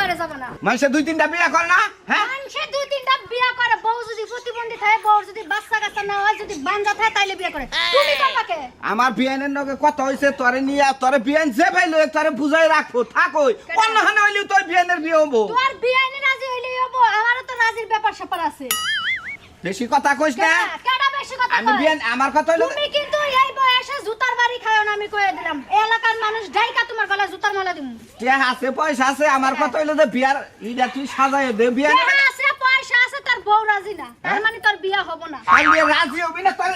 বাইরে যাবে না। মানুষে দুই তিনটা বিয়ে করে না হ্যাঁ? মানুষে দুই তিনটা বিয়ে করে বউ যদি প্রতিবন্ধী থাকে বউ যদি বাচ্চা কাচ্চা না হয় যদি বাঞ্জা থাকে তাইলে বিয়ে করে। তুমি আমার বিয়ানের নগে কথা হইছে তোরে নিয়ে তোরে বিয়ান যে ভাইলো তোরে বুঝাই রাখো থাকো অন্য হানে হইলেও তোর বিয়ানের বিয়ে হব। তোর বিয়ে নি রাজি হইলে হব আমারও তো রাজির ব্যাপার স্যাপার আছে। বেশি কথা কইস না। কেডা বেশি কথা আমি বিয়ান আমার কথা হইল তুমি কিন্তু বয়সে জুতার বাড়ি আমি কয়ে দিলাম। এলাকার মানুষ ডাইকা তোমার গলায় জুতার মালা দিমু। কে আছে পয়সা আছে আমার কথা হইল যে বিয়ার তুই দে টাকা আছে পয়সা আছে তোর বউ রাজি না। তার হ্যাঁ? মানে তোর বিয়ে হব না। খাইয়ে রাজি হবি না তোর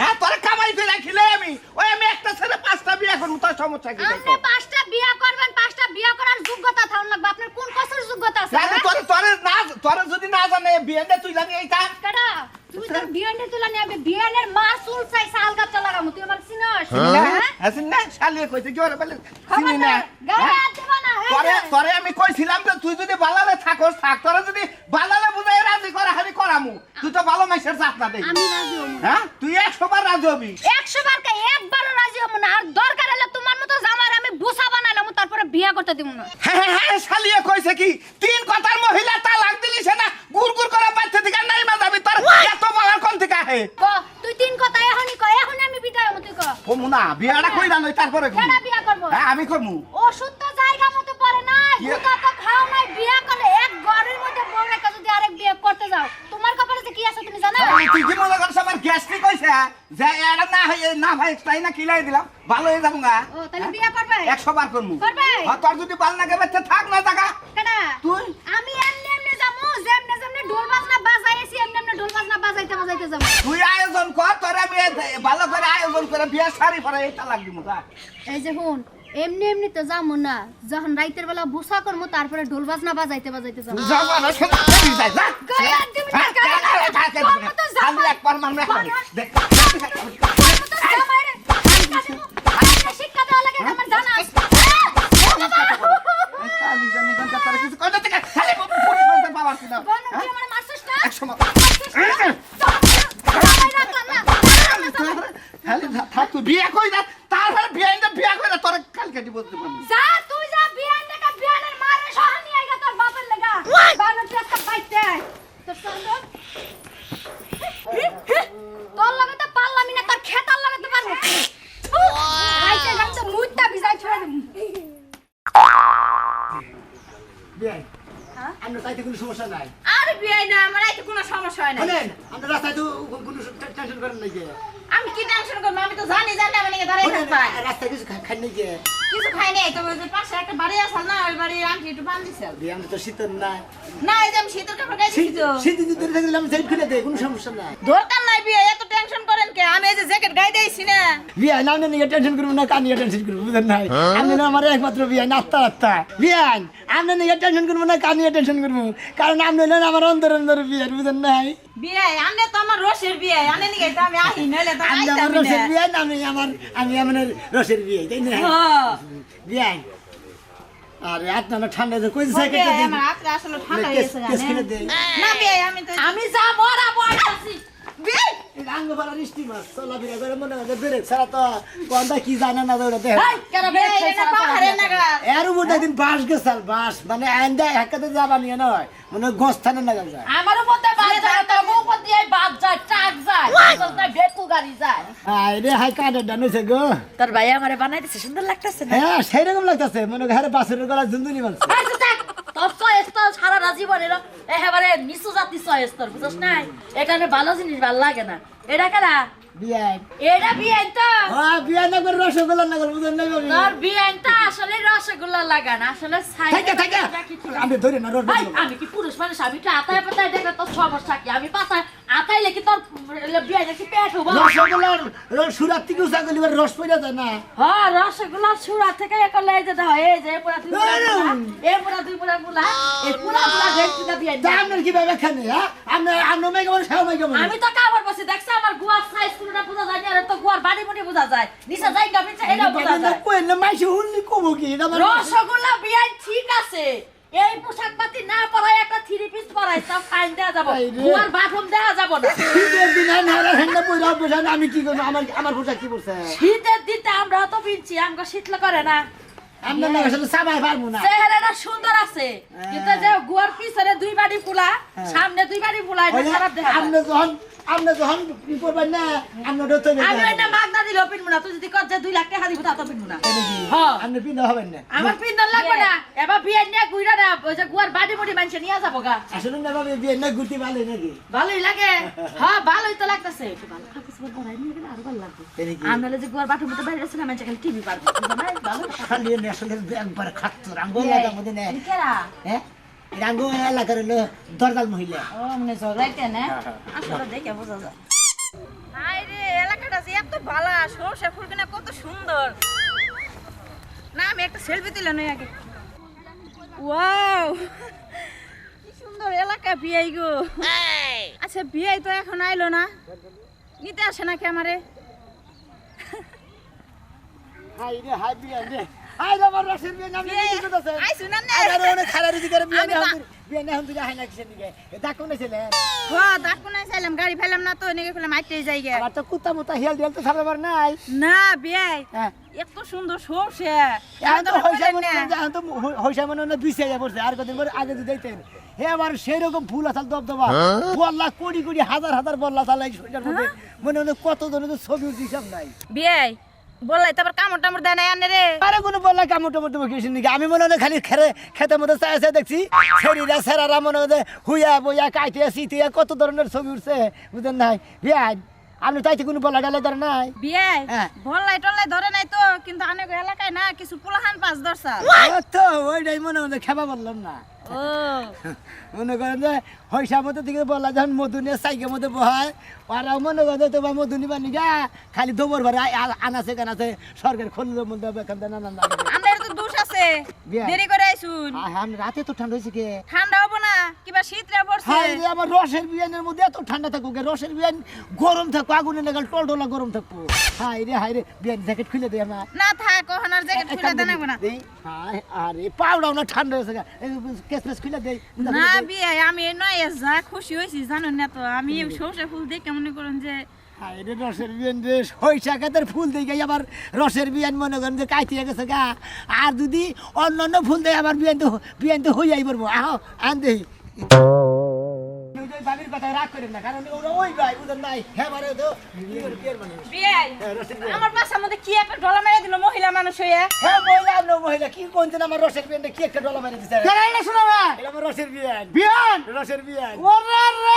হ্যাঁ তোর কামাই করে রাখিলে আমি। ওই আমি একটা ছেলে পাঁচটা বিয়ে করব তোর সমস্যা কি আপনি পাঁচটা বিয়ে করবেন পাঁচটা বিয়ে করার যোগ্যতা থাকুন লাগবে। আপনার কোন কসের যোগ্যতা আছে হ্যাঁ? তোর না তোরে যদি না জানে তুই জানি এই কেডা? তুমি তোর বিয়ানে তুলা নিয়ে আমি বিয়ানের মা চুল চাই সাল গাছটা লাগামু। তুই আমার চিনস? না শালিয়ে কইছে কি ওরে বলে চিনি না না। গায়ে? হাত দিবা না এই তোরে আমি কইছিলাম যে তুই যদি বালালে থাকস থাক। তোরে যদি বালালে বুঝাই রাজি করে হারি করামু। তুই তো ভালো মাইসের জাত না দেই। আমি রাজি হব হ্যাঁ? তুই একশো বার রাজি হবি। একশো বার কে একবারও রাজি হব না। আর দরকার হলে তোমার মতো জামার আমি বুসা বানালাম তারপরে বিয়ে করতে দিব না। হ্যাঁ হ্যাঁ হ্যাঁ শালিয়ে কইছে কি? তিন কথার মহিলা তালাক দিলি সে না? গুড় গুড় করে বাচ্চা থেকে নাই মা যাবি তোর এত বলার থেকে ক তুই তিন কথা এখনই কয় এখনই আমি বিদায় হব ক। কমু না বিয়াটা কইরা লই তারপরে। কেডা বিয়ে করব? হ্যাঁ আমি কমু ওষুধ তো জায়গা মতো পড়ে না কি? তো খাও নাই বিয়ে করলে এক ঘরের মধ্যে বউ রেখে যদি আরেক বিয়ে করতে যাও তোমার কপালে যে কি আছে তুমি জানো? তুই কি মনে করছ আমার গ্যাস্ট্রিক হইছে? যে এটা না হয় না ভাই তাই না কিলাই দিলাম? ভালো হয়ে যাব গা। ও তাহলে বিয়ে করবে? একশো বার করমু করবে? হ্যাঁ, তোর যদি ভালো লাগে বাচ্চা থাক না টাকা কেডা? তুই? আমি এমনি এমনি যেমনি যেমনি ঢোল বাজনা বাজাইছি এমনি এমনি ঢোল বাজনা বাজাইতে বাজাইতে যাব তুই আয়োজন কর তোর আমি এ- ভালো করে আয়োজন করে বিয়ে শাড়ি পরে এটা লাগবি মোটা এই যে হুন এমনি এমনি তো যাব না যখন রাইতের বেলা বুসা করব তারপরে ঢোল বাজনা বাজাইতে বাজাইতে যাব না শোনা তুই যাই যা গায়ে হাত দিবি না, হ্যাঁ, গায়ে হাত দিবি না। গায়ে হাত দিবি না। তোর মতো জামাই- আমি একবার মারবো, একবার তোর- দেখ। তোর মতো জামাইরে শিক্ষা দিবো। আমাকে শিক্ষা দেওয়া লাগে না, আমার জানা আছে। খালি জানি এখানকার তোরা কিছু কই না থেকে, খালি পুলিশ বলতে পাওয়ার ছিল। বোন, তুই হ্যাঁ? আমার মারছিস না? একশো মার। মারছিস না? জামাই রাখলাম না। রাখলাম না জামাই। খালি থা- থাক তুই বিয়ে কই না তারপরে বিয়ে আইনা বিয়ে করে তোর কালকে দিব দিতে পারবি যা, তুই যা, বিয়ান দেখা, বিয়ানের মারে সহ নিয়ে আইগা তোর বাপের লেগা। বাবার টেস্টটা বাইতে আয়। তোর সঙ্গে? তোর লগে তো পারলামই না, তোর খেতার লগে তো পারব। রাইতে রাইতে মুইতা ভিজাই ছুড়ে দিবো। বিয়াই। হ্যাঁ? আমরা তাইতে কোনো সমস্যা নাই? আরে বিয়াই না আমার এতে কোনো সমস্যা হয় না শোনেন আমরা রাস্তায় তো কোনো টেনশন করেন নাই যে? আমি কি টেনশন করব? আমি তো জানি জানি আমি দাঁড়াই রাস্তায় কিছু খাই নাই যে? কিছু খাই নাই তো ওই যে পাশে একটা বাড়ি আছে না ওই বাড়ি আন্টি একটু বান দিছে বিয়ে তো শীতের না না এই যে আমি শীতের কাপড় গাই দিছি তো। শীত যদি ধরে থাকলে আমি সাইড খুলে দেয় কোনো সমস্যা নাই। দরকার নাই বিয়ে এত টেনশন করেন কে? আমি এই যে জ্যাকেট গাই দিয়েছি না। বিয়াই না আপনি নিয়ে টেনশন করব না কান নিয়ে টেনশন করব বুঝেন নাই? আপনি না আমার একমাত্র বিয়াই না আত্মা আত্মা বিয়াই আপনি নিয়ে টেনশন করব না কান নিয়ে টেনশন করব? কারণ আপনি হলেন আমার অন্তর অন্তর বিয়াই বুঝেন নাই? বিয়ে আনে তো আমার রসের বিয়ে আনে নিকে আমি আহি নইলে তো আমি আমার রসের আমি আমার আমি আমার রসের বিয়ে তাই না? হ্যাঁ। বিয়াই। আরে আপনারা ঠান্ডা যে কই ও সাইকেল বিয়ে, আমার হাতটা আসলে ঠান্ডা হয়ে গেছে জানেন? না বিয়ে আমি তো আমি যা মরা রাঙ্গ মাছ করে মনে হয় বেড়ে ছাড়া তো গন্ধা কি জানে না দৌড়া দেখ কেন বিয়ে এটা পাহাড়ে নাগা এর উপর একদিন বাস গেছাল বাস মানে আইন্দা একাতে যাবা নিয়ে নয় মানে গছ থানে না যায় আমারও মধ্যে বাদ যায় তো উপর দিয়ে বাদ যায় ট্রাক যায়। না গাড়ি যায়। আই রে হাই কাটে গো। তোর ভাই আমারে বানাই দিছে সুন্দর লাগতেছে না? হ্যাঁ সেই রকম লাগতেছে মনে ঘরে বাসুর গলা জুনজুনি মানছে এই যে দেখ, তোর চয়েস তো সারা জীবনের একেবারে নিচু জাতি চয়েস তোর বুঝছ নাই? এখানে ভালো জিনিস ভালো লাগে না। এটা কেনা বিয়াই এটা বিয়ান তো। হ্যাঁ বিয়া না করে রসগোল্লা না করে বুঝেন নাই বাবু তোর বিয়ান তো আসলে রসগোল্লা লাগান আসলে সাইডে থাকে থাকে আমি ধরি না রোড ভাই, আমি কি পুরুষ মানুষ? আমি কি আতায় পাতায় দেখলে তোর সমস্যা কি আমি পাতায় আতাইলে কি তোর বিয়ে কি পেট হব? রসগোল্লার রস সুরাত থেকে গলি রস পড়ে যায় না। হ্যাঁ রসগোল্লা সুরা থেকে এক লাই যেতে হয় এই যে পুরা পুরা দুই পুরা পুরা তা কি ভাবে খানে হ্যাঁ? আমি তো কাপড় বসে দেখছি আমার গুয়ার সাইজ বোঝা যায় না তো গুয়ার বাড়ি মুড়ি বোঝা যায়। নিচে যাই গা নিচে এটা বোঝা যায়। মাইসে হুনলি কমো কি? আমার রসগোল্লা বিয়ে ঠিক আছে। এই পোশাক পাতি না পরাই একটা থ্রি পিস পরাই সব ফাইন যাব। এই বাথরুম যাব না। শীতের দিন হ্যান্ডা পয়রা বসে আমি কি করব? আমার আমার পোশাক কি করছে শীতের দিনটা আমরা তো পিনছি আমাকে শীতল করে না। আপনার না আসলে সাবাই পারব না। চেহারাটা সুন্দর আছে। কিন্তু যে গুয়ার পিছনে দুই বাড়ি ফুলা সামনে দুই বাড়ি ফুলা এটা খারাপ দেখা। আপনি যখন আপনি যখন করবেন না আপনার তো আমি না মাগনা দিলেও পিনবো না। তুই যদি কর যে দুই লাখ টাকা দিব তা তো পিনবো না। হ্যাঁ। আপনি পিন্ধা হবেন না। আমার পিন্দন লাগবে না। এবার বিয়ে নিয়ে গুইরা না ওই যে গুয়ার বাড়ি মুড়ি মানুষে নিয়ে যাব গা। আসলে না ভাবে বিয়ে না ঘুরতে ভালো নাকি ভালোই লাগে। হ্যাঁ ভালোই তো লাগতেছে। একটু ভালো কাপড় নিয়ে গেলে আরও ভালো লাগবে। আমরা যে গুয়ার মতো বাইরে আছে না মানুষ খালি টিভি পারব। ভালো খালি মধ্যে নেই কেরা? হ্যাঁ? রাঙ্গো এলাকার হলো দরদাল মহিলা। ও মানে ঝগড়াইতে না? আসলে দেখে বোঝা যায়। হাই এলাকাটা যে এত ভালো সরষে ফুলগুনা কত সুন্দর। না আমি একটা সেলফি তুলে নই আগে। ওয়াও কি সুন্দর এলাকা বিয়াই গো। আচ্ছা বিয়াই তো এখন আইলো না? নিতে আসে নাকি আমারে? হাই রে হাই বিয়ে রে। রে আমার বিয়ে নাম বিয়ে, নিয়ে দিতে আই শুনান না। আরে অনেক খালারি দিকে বিয়ে না বিয়ে না হাই না কিসের দিকে? না ছেলে? চাইলাম গাড়ি ফেলাম না তো এনেকে খুলে মাইতে যাই গে। আমার তো কুত্তা মুতা হিয়াল দিয়াল তো সারাবার নাই। না বিয়াই হ্যাঁ। এত সুন্দর সরষে। এখন তো বললেন মনে না। এখন তো হইসা মনে হয় বিছে যা পড়ছে। আর কদিন পরে আগে যদি দিতেন। হে আবার সেই রকম ফুল আসাল দবদবা। বল্লা কোটি কোটি হাজার হাজার বল্লা চালাই সোজার মধ্যে মনে হলো কত জনের ছবি হিসাব নাই। বিয়াই বললাই, তারপর কামড় টামড় দেয় না আনে রে। আরে কোনো বললাই কামড় টামড় টমড় কিছু নাকি? আমি মনে হয় খালি খেলে খেতে মধ্যে চাই চাই দেখছি। শরীরা সেরারা মনে হয় হুইয়া বইয়া কাইটিয়া সিটিয়া কত ধরনের ছবি উঠছে বুঝলেন নাই? বিয়ান। আপনি তাইতে কোনো বলা ডালে ধরে নাই। বিয়াই হ্যাঁ। বললাই টল্লাই ধরে নাই তো কিন্তু আনেক এলাকায় না কিছু পোলাহান পাঁচ দর্শা তো ওইটাই মনে মনে খেবা বললাম না। ও। মনে করেন যে হইসা মতো দিকে বলা যখন মধু নিয়ে সাইকের মধ্যে বহায় ওরাও মনে করে যে তোমার মধু নিবার নিগা খালি দোবর ভরে আনাছে কানাছে সরকার খোলের মধ্যে এখান থেকে নানান দেরি করে আইসুন। আ- রাতে তো ঠান্ডা হয়েছে কে? ঠান্ডা হব না কিবা শীতরা পড়ছে। হাই রে আমার রসের বিয়ানের মধ্যে এত ঠান্ডা গে, রসের বিয়ান গরম থাকব আগুনে লাগাল টলটলা গরম থাকব হাই রে হাই রে বিয়ান জ্যাকেট খুলে দেয় আমার না থাক কখন আর জ্যাকেট খুলে দেন না। হাই আরে পাউডাও না ঠান্ডা কেস খুলে দেই না বিয়াই আমি নয় যা খুশি হয়েছি জানো না তো। আমি সর্ষে ফুল দেখে মনে করেন যে হাই রে রসের বিয়ান রে হইসা কাতের ফুল দেই গাই আবার রসের বিয়ান মনে করেন যে কাইতে গেছে গা। আর যদি অন্য অন্য ফুল দিয়ে, আবার বিয়ান তো বিয়ান তো হইয়াই পড়ব। আহ, আন দেই বাবির কথা রাগ করেন না কারণ ওরা ওই ভাই ওদের নাই। হ্যাঁ মানে তো। হ্যাঁ। আমার বাসার মধ্যে কি একটা ডলা মেরে দিল মহিলা মানুষ হয়ে হ্যাঁ মহিলা আপনার মহিলা কি কোনদিন আমার রসের বিয়ানটা কি একটা ডলা মেরে দিচ্ছে কেন এটা শোনো না? এটা আমার রসের বিয়ান বিয়ান? রসের বিয়ান ওরে রে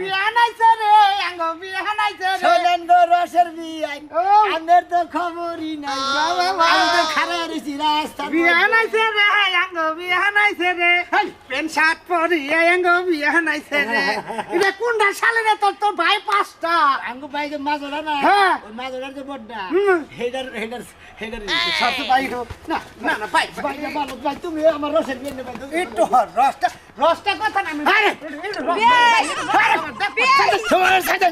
বিয়ান আইছে রে আঙ্গ বিয়ান আইছে রে। শোনেন গো রসের বিয়ান আমাদের তো খবরই নাই। আমি তো খারাপ রয়েছি রাস্তা বিয়ান আইছে রে আঙ্গ বিয়ান আইছে রে। পেন শার্ট পরি আঙ্গ বিয়ান আইছে রে। এটা কোনটা সালে রে তোর তোর ভাই পাঁচটা? আঙ্গু ভাই যে মাছ না হ্যাঁ। ওই মাছ যে বড্ডা হুম। হেডার হেডার হেডার সব ভাই না না না ভাই ভাই ভাই ভালো ভাই তুমি আমার রসের বিয়ান নেবে একটু হর রসটা রসটা কথা না আরে তোমার সাথে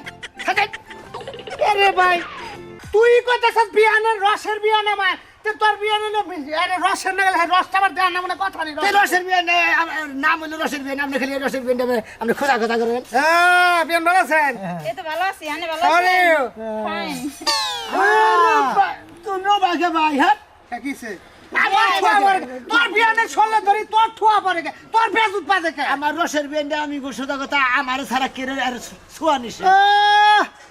সাথে আরে ভাই তুই কইতেছিস বিয়ানের রসের বিয়ান আমার তে তোর বিয়ান হলো আরে রসের না গেলে রসটা আমার দেওয়ার না মানে কথা নেই এই রসের নাম হলো রসের বিয়ান আপনি খালি এই রসের বিয়ান দেবে আপনি খোঁজা খোঁজা করেন। হ্যাঁ বিয়ান ভালো আছেন? এই তো ভালো আছি ভালো ফাইন তুমি বাগে ভাই হ্যাঁ? কিসে আমার রসের আমি গোসদা কথা আমার সারা কেড়ে আর ছোয়া নিছে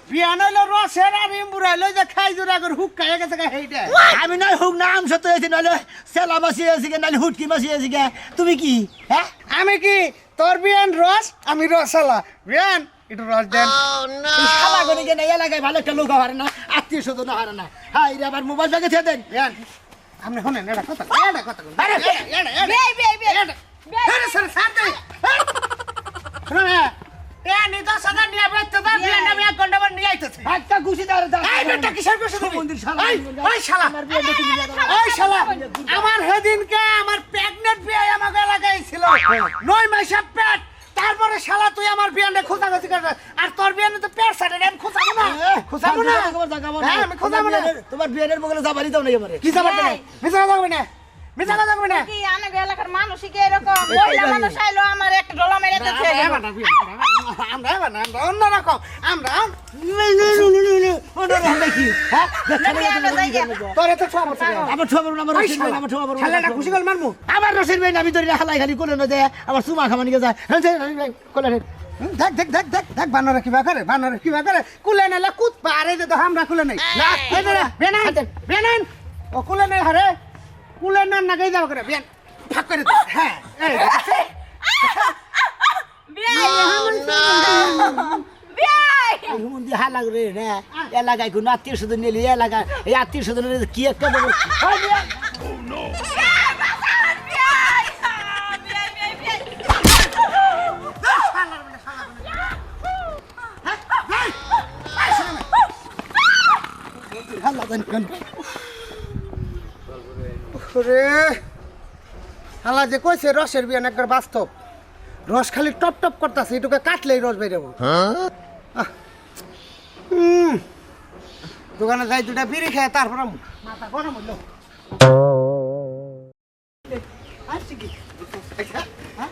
আহ, বিয়ান হইল রসের আর ইম্বুরা হইল যে খাই জোড়া করে হুক খাইয়ে গেছে গে হেইটা। আমি নয় হুক নাম সত্য হয়েছি নইলে সেলা বাসি আছি গে নাহলে হুটকি বাসি আছি গে। তুমি কি? হ্যাঁ? আমি কি? তোর বিয়ান রস? আমি রসালা বিয়ান একটু রস দেন। শালা করে গে না এলাকায় ভালো একটা লোক হারে না আত্মীয় স্বজন হারে না। হ্যাঁ এই আবার মোবাইল ব্যাগে থেকে দেন। বিয়ান আপনি শুনেন এটা কথা এটা কথা আরে, বিয়াই বিয়াই বিয়াই আরে স্যার স্যার দে শুনুন এ নিদা সাদা নিয়ে বেতে দা নিয়ে আইতেছি। একটা দাও দাও। এই বেটা কিসের কইছ তুমি? মন্দির শালা। ওই শালা। আমার বিয়ে দেখে নিয়ে যাও ওই শালা আমার সেদিনকে আমার প্রেগনেন্ট বিয়ে আমাকে এলাকায় নয় মাসে পেট। তারপরে শালা তুই আমার বিয়ানে খোঁজা গেছি আর তোর বিয়ানে তো পেট সাটে আমি খোঁজাবো না। খোঁজাবো না। হ্যাঁ আমি খোঁজাবো না। তোমার বিয়ের বগলে যাবারই দাও না এবারে। কি যাবার না না। মিছা কথা কইবে না? কি আনে এলাকার মানুষই কি এরকম? মহিলা মানুষ আইলো আমার একটা ডলা মেরে দিচ্ছে আমরা আমরা অন্যরকম আমরা অন্যরকম দেখি। হ্যাঁ দেখ, না, বিয়া আমরা যাই গে। তোরে তো ছোয়া পড়ছে আমার ছোয়া বলুন আমার রসিদ বেন করে আমি ধরে হালাই খালি কোলে না যায় আমার সুমা খামানি যায়। হ্যাঁ দেখ দেখ দেখ দেখ দেখ বানরে কিবা করে বানরে কিবা করে। কুলে নালে কুত পারে যে তো আমরা কুলে নাই। বেনান বেনান ও কুলে নাই হারে। কুলে না না গাই যাও করে বেন ভাগ করে দে। হ্যাঁ এই এলাকায় কোনো আত্মীয় স্বজন নিলি এলাকা এই আত্মীয় স্বজনের কি একটা রে হালা যে কইছে রসের বিয়ান একবার বাস্তব। রস খালি টপ টপ করতেছে, এটুকে কাটলেই রস বেরোবো দোকানে যাই দুটা বিড়ি খায় তারপর মাথা গরম হইল আসছি কি হ্যাঁ?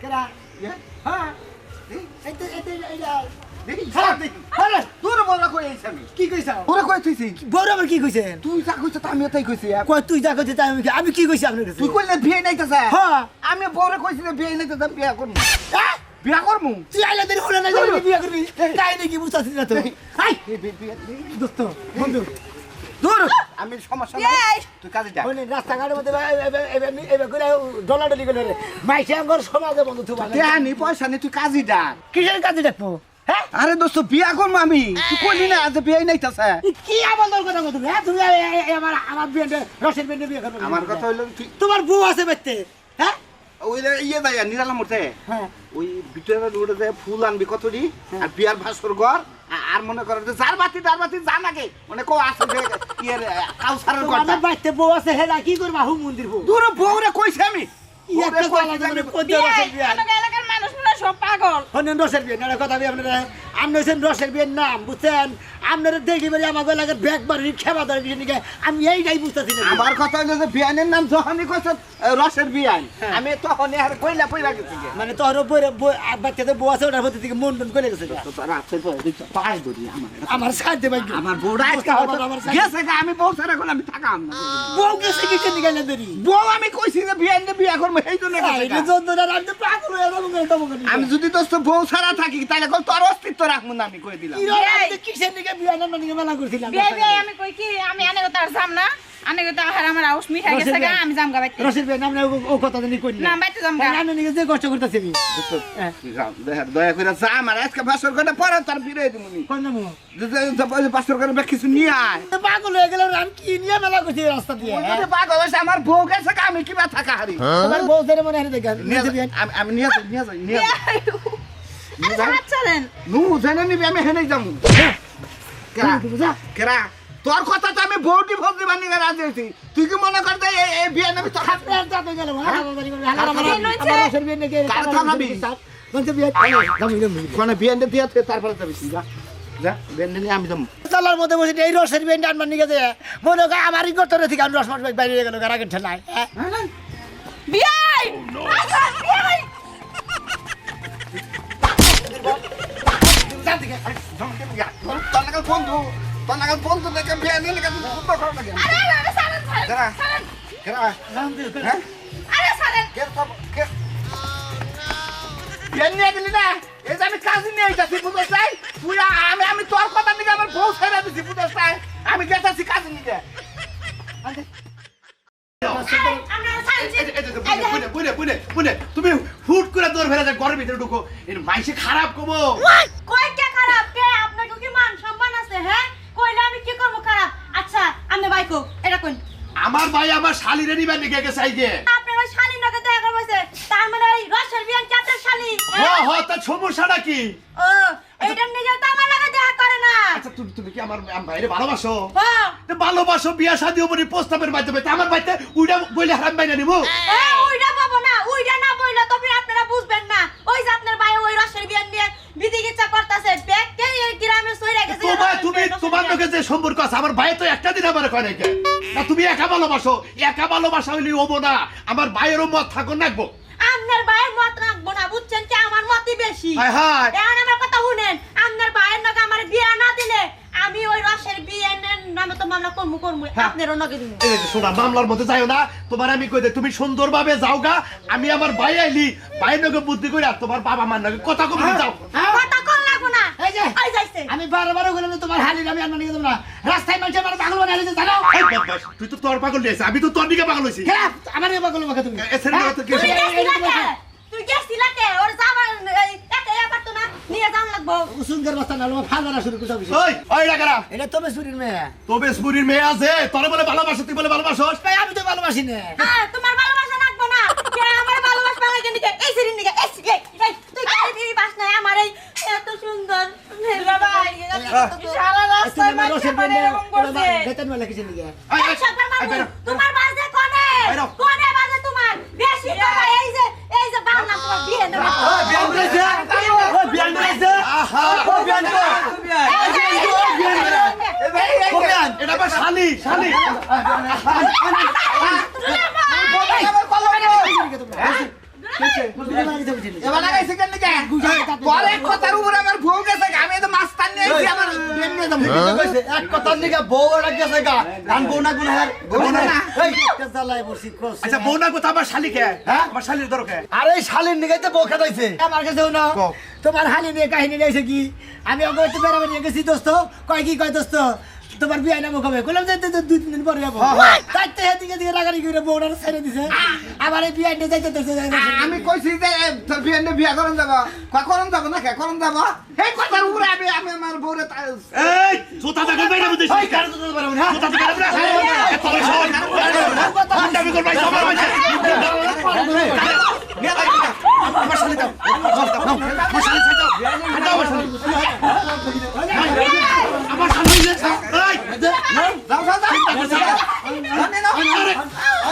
কেরা? ইয়ে? হ্যাঁ। দেখি, এই তো, এই তো, এই তো, দেখি, খারাপ দেখি। আরে, তোর বড় কই আইছি আমি। কি কইছ? কই কি কইছেন তুই যা কইছ তা আমিও তাই কইছি কই তুই যা তাই আমি কি- আমি কি কইছি আপনার কাছে? তুই কইলে বিয়ে নাইতেছে হ্যাঁ। আমি বউরে কইছিলাম বিয়ে নাইতেছে বিয়া করব হ্যাঁ? বিয়া করব তুই আইলা দেরি হলো না যে বিয়ে করবি। তাই নাকি বুঝতাছিস না তুই? আই! দোস্ত বন্ধু দূর। আমি সমস্যা নাই। তুই কাজে যা। ওই রাস্তাঘাটের মধ্যে করে ডলাডলি করে রে মাইসে আঙ্গর সমাজে বন্ধু তুই পয়সা নেই তুই কাজই ডাক কিসের কাজে হ্যাঁ আরে দোস্ত বিয়া করব আমি। তুই কইলি না যে বিয়ে নাইতেছে এই কি আমার কথা তুমি হ্যাঁ তুমি আমার আমার বিয়ে রসের বিয়ে বিয়ে করবে। আমার কথা হইল তোমার বউ আছে বেতে হ্যাঁ? ওই ইয়ে নিরালা হ্যাঁ। ওই ভিতরে রোডে যায় ফুল আনবি আর বিয়ার ভাস্কর ঘর আর মনে করে যে যার বাতি তার বাতি যা নাকি মানে কো আছে যে ইয়ের কাউসারের তো ঘরটা। আমার বাড়িতে বউ আছে কি করবা? হু মন্দির বউ দূর বউরে কইছে আমি। রসের বিয়ে সব পাগল। হনেন রসের বিয়ে না কথা আমি আপনারা। আপনি হচ্ছেন রসের বিয়ের নাম বুঝছেন? আপনারা দেখি বলে আমাকে এলাকার ব্যাগ বাড়ি খেবা ধরে কিছু নিকে? আমি এইটাই বুঝতেছি না। আমার কথা হইল যে বিয়ানের নাম যখনই কইছ রসের বিয়ান আমি তখনই আর কইলা কইলা গেছি। মানে তোর বাচ্চাদের বউ আছে ওটার প্রতি থেকে মন টন করে গেছে আমার। আমার সাহায্য ভাই আমার বউটা আজকে আমার গেছে গা, আমি বউ ছাড়া এখন আমি থাকাম। বউ গেছে কিছু নিকে না দেরি? বউ আমি কইছি যে বিয়ান বিয়া করব এই জন্য আমি তো পাগল হয়ে যাব তবু কেন? আমি যদি তো বউ ছাড়া থাকি তাহলে কল তোর অস্তিত্ব রাখব না আমি কই দিলাম? কিসের দিকে বিয়ে মেলা করছিলাম? আমি কই কি? আমি এনে তার আর যাম না আনে কথা আর আমার আউস রসের গেছে গা। আমি যাম গা বাইতে। রসের বিয়ে নাম ও- কথা জানি করি না। বাইতে যাম গা। আমি নিকে যে কষ্ট করতেছি হ্যাঁ। দয়া- করে যা আমার আজকে বাসর ঘরে পরে তার ফিরে দিবো নি। কোন নামো বাসর ঘরে বেশ কিছু নিয়ে আয়। পাগল হয়ে গেল আমি কি নিয়ে মেলা করছি রাস্তা দিয়ে পাগল হয়েছে, আমার বউ গেছে আমি কিবা থাকা হারি? তোমার বউ ধরে মনে হয় দেখেন নিয়ে নিজে আমি- নিয়ে যাই নিয়ে যাই নিয়ে যাই। চলেন নু জেনে আমি হেনে যাব। কেরা? কেরা? তোর কথা তো আমি বউ ডিভোর্স দিবার নিয়ে রাজি হয়েছি। তুই কি মনে করতে এই এই বিয়ে নেবি তো খাবি আপনার যাতে গেল তারপরে যাবি যা। যা বিয়ে নিয়ে আমি যাব। চালার মধ্যে বসে এই রসের বিয়ে আনবার নিকে যে মনে হয় আমারই করতে থেকে আমি রস মাস বাইরে গেল আগে ঠেলায় হ্যাঁ? বিয়াই! বিয়াই! তোর তোর না? এই যে আমি কাজে নিয়ে যাচ্ছি বুঝতে চাই তুই আমি আমি তোর কথা নিয়ে আমার বউ ছেড়ে দিছি বুঝতে চাই আমি গেছি কাজে নিতে তুমি হুট করে দৌড় ফেলে ঘরের ভিতরে ঢুকো। এর মাইসে খারাপ কমো কই কে খারাপ কে আপনাকে কি মান সম্মান আছে হ্যাঁ কইলে আমি কি করব খারাপ আচ্ছা বাইকো এটা কোন? আমার ভাই আমার শালিরে নিবার নিকে গেছে আইকে আপনার ওই শালীর নাকি দেখা বসে তার মানে ওই রসের বিয়ান চাতে শালী। হ হ তার সমস্যাটা কি? ও এইটার নিজে তো আমার লাগে দেখা করে না। আচ্ছা তুমি তুমি কি আমার ভাইরে ভালোবাসো? হ্যাঁ তো ভালোবাসো বিয়া শাদি উপরে প্রস্তাবের মাধ্যমে। তো আমার ভাইতে উইডা বইলে হারাম বাইনা নিবো? এ, উইডা পাবো না উইডা না বইলে তবে আপনারা বুঝবেন না ওই যে আপনার ভাই ওই রসের বিয়ান নিয়ে বিধি গিচ্ছা করতেছে ব্যাগকে এই গ্রামে সইরা গেছে তোমার। লোকে যে সম্পর্ক আছে আমার ভাই তো একটা দিন আমার কয় নাকি না তুমি একা ভালোবাসো একা ভালোবাসা হইলে হব না আমার ভাইয়েরও মত থাকো নাকবো আপনার ভাইয়ের মত রাখব না বুঝছেন কি? আমার মতই বেশি। হায় হায়। এখন আমার কথা শুনেন আপনার ভাইয়ের নাকি আমার বিয়া না দিলে আমি ওই রসের বিয়ে নামে তো মামলা করব করব আপনারও নগে দিন এই যে শোনা মামলার মধ্যে যাইও না তোমার আমি কই দে তুমি সুন্দরভাবে যাও গা আমি আমার ভাই আইলি ভাইয়ের নগে বুদ্ধি করে আর তোমার বাবা মার নগে কথা কবি যাও কথা কল লাগবো না এই যে এই যাইছে আমি বারবার বললাম তোমার হালির আমি আনব নিয়ে না। রাস্তায় মানুষ আমার পাগল বানাই দিয়েছে জানো? তুই তো তোর পাগল নিয়েছিস আমি তো তোর দিকে পাগল কেন আমার পাগল বাকা তুমি। এ ছেলে তুই গেছিলা কে? তুই গেছিলা কে? ওর জামা এই এবার তো না নিয়ে যান লাগবো। সুন্দর বস্তা না ফালনা শুরু করতে হবে ওই ওই রাখারা এটা তবে সুরির মেয়ে। তবে সুরির মেয়ে আছে তোরে বলে ভালোবাসো তুই বলে আমি তো ভালোবাসি না। তোমার ভালোবাসা লাগবো না। কে আমার লাগে নিকে এই সিরিন নিকে এই তুই কাই দিবি বাস নাই আমার এই এত সুন্দর ভাই, সারা রাস্তায় মানে এরকম করছে বেতন মেলা কিছু এই, তোমার বাজে কোনে কোনে বাজে তোমার বেশি এই যে এই যে বাংলা তোমার বিয়ে দেবে আমার না না না। আচ্ছা না শালি আরে শালির নিকে তো বউ খাটাইছে। আমার কাছে। তোমার হালি নিয়ে কাহিনী নিয়েছে কি? আমি একটু বেড়াবে নিয়ে গেছি দোস্ত। কয় কি কয় দোস্ত? তোমার বিয়ে নামো কবে বললাম যে দুই তিন দিন পরে যাব তাই তো এদিকে দিকে রাগারি করে বউটার ছেড়ে দিছে আবার এই বিয়ে নিয়ে যাইতে তো আমি কইছি যে তোর বিয়ে নিয়ে বিয়ে করন যাব কয় করন যাব না কে করন যাব এই কথার উপরে আমি আমি আমার বউরে এই জুতা দেখো বাইরে বুঝিস জুতা দেখো বাইরে এত বড় শহর আমি করব আমার মাঝে আমার শালি দাও আমার শালি দাও আমার শালি আমার শালি এই যাও, যাও, যাও। জানি না।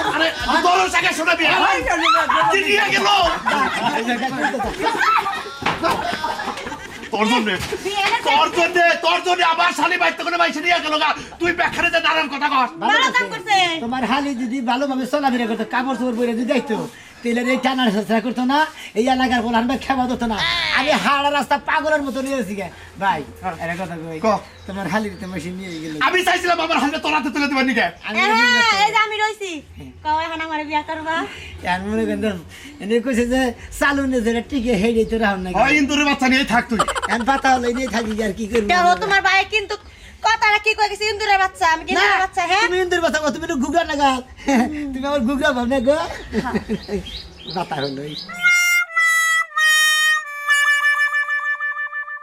আরে আরে তোর শোনাবি গেল? তোর জন্য। তোর জন্য তোর জন্য আবার শালি বাইতে করে বাইছে নিয়ে গেল গা। তুই ব্যাখ্যারে যে নানান কথা কর তোমার হালি যদি ভালোভাবে চলাফেরা করতো কাপড় চোপড় পরে যদি যাইতো তাহলে এই টানার চেষ্টা করতো না এই এলাকার বলে আমরা খেবা হতো না। আমি হাড়া রাস্তা পাগলের মতো নিয়ে। ভাই একটা কথা কই তোমার তো মেশিন নিয়ে গেল। আমি চাইছিলাম আমার হাতে তোর হাতে তুলে দিবার নিকে। আমি হ্যাঁ এই যে আমি রইছি। কও এখন আমার বিয়া করবা? আমি মনে করেন এনে কইছে যে চালু নে যেটা টিকে হেডে তো রাহুল না হয় ইন্দুরের বাচ্চা নিয়ে থাক তুই। আমি পাতা হলে নিয়ে থাকি আর কি করব তোমার ভাই কিন্তু কথাটা কি কই গেছে? ইন্দুরের বাচ্চা আমি কি ইন্দুরের বাচ্চা হ্যাঁ? তুমি ইন্দুর বাচ্চা তুমি তো গুগরা না গা। তুমি আমার গুগরা ভাব না গো পাতা হলো